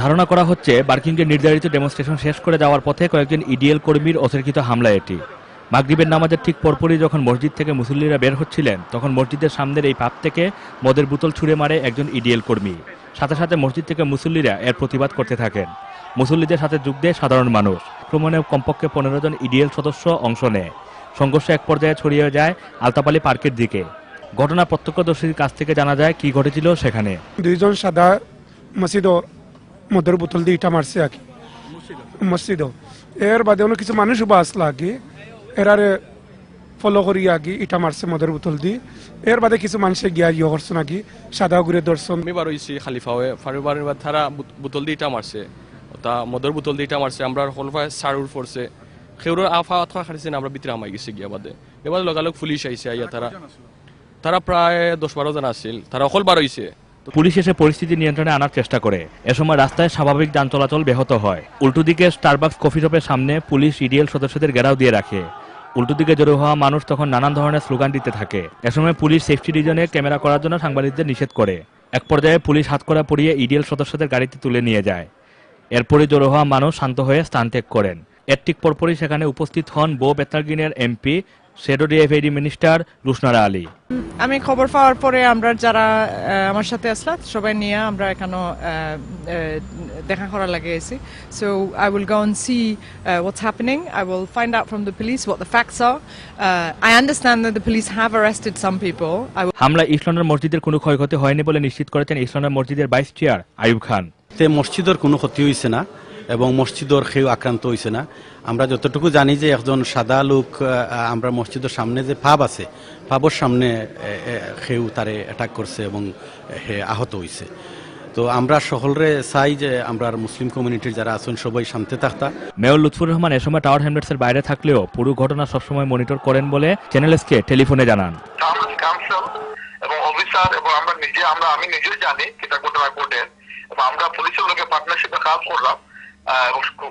ধারণা করা হচ্ছে বার্কিংয়ের নির্ধারিত ডেমনস্ট্রেশন শেষ করে যাওয়ার পথে কয়েকজন ইডিএল কর্মীর অতর্কিত হামলা এটি। মাগরিবের নামাজের ঠিক পরপরই যখন মসজিদ থেকে মুসল্লিরা বের হচ্ছিলেন, তখন মসজিদের সামনের এই পাপ থেকে মদের বোতল ছুঁড়ে মারে একজন ইডিএল কর্মী। সাথে সাথে মসজিদ থেকে মুসল্লিরা এর প্রতিবাদ করতে থাকেন। মুসল্লিদের সাথে যোগ দেয় সাধারণ মানুষ। ক্রমণে কমপক্ষে পনেরো জন ইডিএল সদস্য অংশ নেয়। সংঘর্ষ এক পর্যায়ে ছড়িয়ে যায় আলতাপালি পার্কের দিকে। ঘটনা প্রত্যক্ষদর্শীর কাছ থেকে জানা যায় কি ঘটেছিল সেখানে। দুইজন সাদা মসজিদ মদের বোতল দিয়ে ইটা মারছে আর কি। মসজিদ এর বাদে অনেক কিছু মানুষ আসলা আর কি এরারে ফলো করি আগে ইটা মারছে মদের বোতল দিয়ে। এর বাদে কিছু মানুষে গিয়া ইয়ে করছে নাকি, সাদা ঘুরে দর্শন আমি হয়েছি খালিফা হয়ে, ফারুবারের বাদ তারা বোতল দিয়ে ইটা মারছে। তা মদর বোতল দিয়ে ইটা মারছে, আমরা হলফায় সারুর ফোরছে। সেউরের আফা আথা খারিছে আমরা ভিতরে আমাই গেছি গিয়া বাদে। এবার লগালগ পুলিশ আইছে আইয়া, তারা তারা প্রায় দশ বারো জন আছিল। তারা অকল বার হয়েছে পুলিশ এসে পরিস্থিতি নিয়ন্ত্রণে আনার চেষ্টা করে। এ সময় রাস্তায় স্বাভাবিক যান চলাচল ব্যাহত হয়। উল্টো দিকে স্টারবাক্স কফি শপের সামনে পুলিশ ইডিএল সদস্যদের ঘেরাও দিয়ে রাখে। উল্টো দিকে জড়ো হওয়া মানুষ তখন নানান ধরনের স্লোগান দিতে থাকে। এ সময় পুলিশ সেফটি রিজনে ক্যামেরা করার জন্য সাংবাদিকদের নিষেধ করে। এক পর্যায়ে পুলিশ হাতকড়া পরিয়ে ইডিএল সদস্যদের গাড়িতে তুলে নিয়ে যায়। এরপরে জড়ো হওয়া মানুষ শান্ত হয়ে স্থান ত্যাগ করেন। এর ঠিক পরপরই সেখানে উপস্থিত হন Bow বেতারগিনের MP shadow DFID minister Rushanara Ali আমি খবর পাওয়ার পরে আমরা যারা আহ, আমার সাথে আসলাম সবাই নিয়ে আমরা এখানে দেখা করার লাগে এসেছি so I will go and see what's happening. I will find out from the police what the facts are. Uh, I understand that the police have arrested some people. I will হামলা ইসলামের মসজিদের কোনো ক্ষয়ক্ষতি হয়নি বলে নিশ্চিত করেছেন ইসলামের মসজিদের ভাইস চেয়ার আইয়ুব খান তে মসজিদের কোনো ক্ষতি হয়েছে না এবং মসজিদর সেও আক্রান্ত হয়েছে না। আমরা যতটুকু জানি যে একজন সাদা লোক আমরা মসজিদের সামনে যে পাব আছে পাবর সামনে এ, এ, তারে অ্যাটাক করছে এবং হে আহত হয়েছে তো আমরা সকলরে চাই যে আমরা মুসলিম কমিউনিটির যারা আছেন সবাই শান্তি থাকতা। মেয়র লুৎফুর রহমান এ সময় টাওয়ার হ্যামলেটসের বাইরে থাকলেও পুরো ঘটনা সবসময় মনিটর করেন বলে চ্যানেল এসকে টেলিফোনে জানান। কাউন্সিল এবং অফিসার এবং আমরা নিজে আমরা আমি নিজেও জানি এটা ঘটনা ঘটে। এবং আমরা পুলিশের লোকে পার্টনারশিপে কাজ করলাম।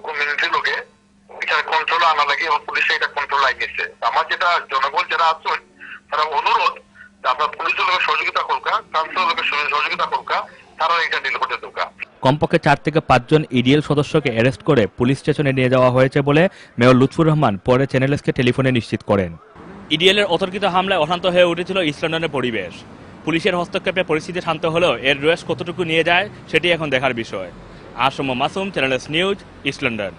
কমিউনিটির লোকে এটা কন্ট্রোল আনা লাগে এবং পুলিশে এটা কন্ট্রোল আইনেছে আমার যেটা জনগণ যারা আছেন তারা অনুরোধ আমরা পুলিশের লোকের সহযোগিতা করুকা কাউন্সিলের লোকের সহযোগিতা করুকা তারা এটা ডিল করতে কমপক্ষে চার থেকে পাঁচজন ইডিএল সদস্যকে অ্যারেস্ট করে পুলিশ স্টেশনে নিয়ে যাওয়া হয়েছে বলে মেয়র লুৎফুর রহমান পরে চ্যানেল এসকে টেলিফোনে নিশ্চিত করেন। ইডিএল এর অতর্কিত হামলায় অশান্ত হয়ে উঠেছিল ইস্ট লন্ডনের পরিবেশ। পুলিশের হস্তক্ষেপে পরিস্থিতি শান্ত হলেও এর রয়েস কতটুকু নিয়ে যায় সেটি এখন দেখার বিষয়। ASM Masum channel news east London